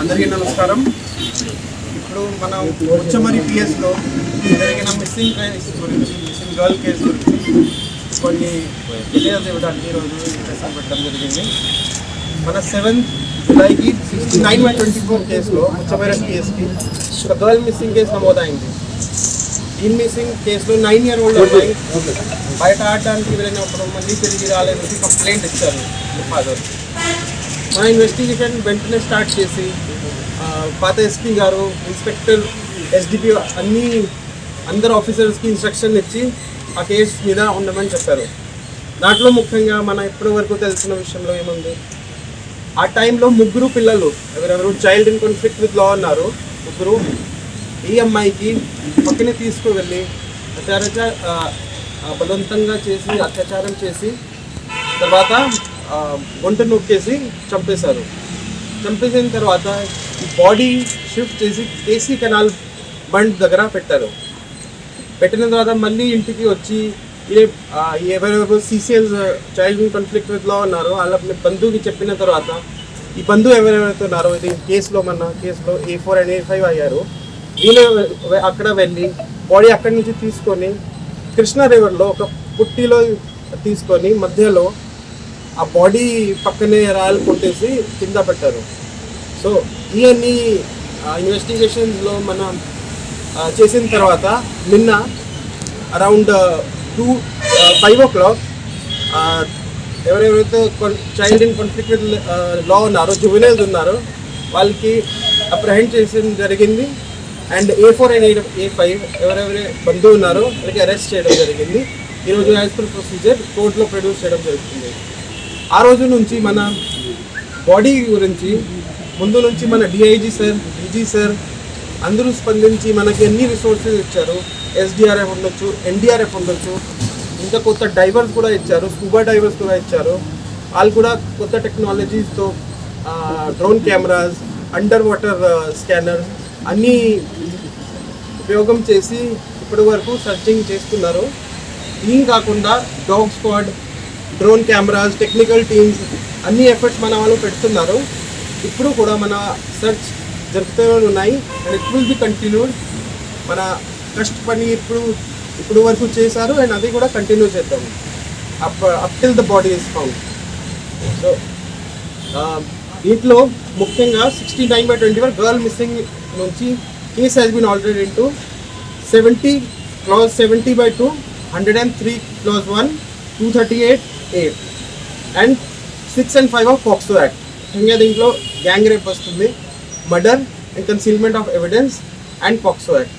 అందరికీ నమస్కారం. ఇప్పుడు మనం ఉచ్చమరి పిఎస్లో జరిగిన మిస్సింగ్ ట్రైన్స్ గురించి మిస్సింగ్ గర్ల్ కేసు గురించి కొన్ని డీటెయిల్స్ ఇవ్వడానికి ఈరోజు ఇంట్రెస్ట్ పెట్టడం జరిగింది. మన seventh జులైకి sixty nine by twenty four కేసులో ఉచ్చమరి పిఎస్కి ఒక గర్ల్ మిస్సింగ్ కేసు నమోదైంది. ఈ మిస్సింగ్ కేసులో నైన్ ఇయర్ ఓల్డ్ అమ్మాయి బయట ఆడడానికి వెళ్ళినప్పుడు మళ్ళీ తిరిగి రాలేదని కంప్లైంట్ ఇచ్చారు ఫాదర్ మన ఇన్వెస్టిగేషన్ వెంటనే స్టార్ట్ చేసి పాత ఎస్పీ గారు ఇన్స్పెక్టర్ ఎస్డిపి అన్ని అందరు ఆఫీసర్స్కి ఇన్స్ట్రక్షన్ ఇచ్చి ఆ కేసు మీద ఉండమని చెప్పారు. దాంట్లో ముఖ్యంగా మన ఇప్పటి వరకు తెలిసిన విషయంలో ఏముంది? ఆ టైంలో ముగ్గురు పిల్లలు ఎవరెవరు child in conflict with law ఉన్నారు ముగ్గురు ఈ అమ్మాయికి పక్కనే తీసుకువెళ్ళి అత్యాచార బలవంతంగా చేసి అత్యాచారం చేసి తర్వాత గుంట నొక్కేసి చంపేశారు. చంపేసిన తర్వాత బాడీ షిఫ్ట్ చేసి కేసీ కెనాల్ బండ్ దగ్గర పెట్టారు. పెట్టిన తర్వాత మళ్ళీ ఇంటికి వచ్చి ఏ ఎవరెవరు సీసీఎల్ చైల్డ్ కాన్ఫ్లిక్ట్ విత్లో ఉన్నారో వాళ్ళ బంధువుకి చెప్పిన తర్వాత ఈ బంధువు ఎవరెవరైతే ఉన్నారో ఇది కేసులో మన కేసులో A four and A five అయ్యారు. వీళ్ళు అక్కడ వెళ్ళి బాడీ అక్కడి నుంచి తీసుకొని కృష్ణా రివర్లో ఒక పుట్టిలో తీసుకొని మధ్యలో ఆ బాడీ పక్కనే రాయలు కొట్టేసి కింద పెట్టారు. సో ఇవన్నీ ఇన్వెస్టిగేషన్స్లో మనం చేసిన తర్వాత నిన్న around two five o'clock ఎవరెవరైతే చైల్డ్ ఇన్ కాన్ఫ్లిక్ట్ లా ఉన్నారో జువెనైల్స్ ఉన్నారో వాళ్ళకి అప్రహెండ్ చేసిన జరిగింది. And A four and A five ఎవరెవరి బంధువు ఉన్నారో వాళ్ళకి అరెస్ట్ చేయడం జరిగింది. ఈరోజు యాజ్ పర్ ప్రొసీజర్ కోర్టులో ప్రొడ్యూస్ చేయడం జరుగుతుంది. ఆ రోజు నుంచి మన బాడీ గురించి ముందు నుంచి మన డిఐజీ సార్ డీజీ సార్ అందరూ స్పందించి మనకి ఎన్ని రిసోర్సెస్ ఇచ్చారు? ఎస్డిఆర్ఎఫ్ ఉండొచ్చు ఎన్డీఆర్ఎఫ్ ఉండొచ్చు. ఇంకా కొత్త డైవర్స్ కూడా ఇచ్చారు స్కూబా డైవర్స్ కూడా ఇచ్చారు. వాళ్ళు కూడా కొత్త టెక్నాలజీస్తో drone cameras under water scanner అన్నీ ఉపయోగం చేసి ఇప్పటి వరకు సర్చింగ్ చేస్తున్నారు. దీని కాకుండా dog squad drone cameras technical teams అన్ని ఎఫర్ట్స్ మన వాళ్ళు పెడుతున్నారు. ఇప్పుడు కూడా మన సెర్చ్ జరుపుతూనే ఉన్నాయి. And it will be continued మన కష్ట పని ఇప్పుడు ఇప్పుడు వరకు చేశారు అండ్ అది కూడా కంటిన్యూ చేద్దాం. Up up till the body is found so దీంట్లో ముఖ్యంగా sixty nine by twenty one girl missing నుంచి case has been already into seventy clause seventy by two hundred and three clause one two thirty eight eight and six and five of POCSO act ముఖ్యంగా దీంట్లో gang rape వస్తుంది murder and concealment of evidence and POCSO act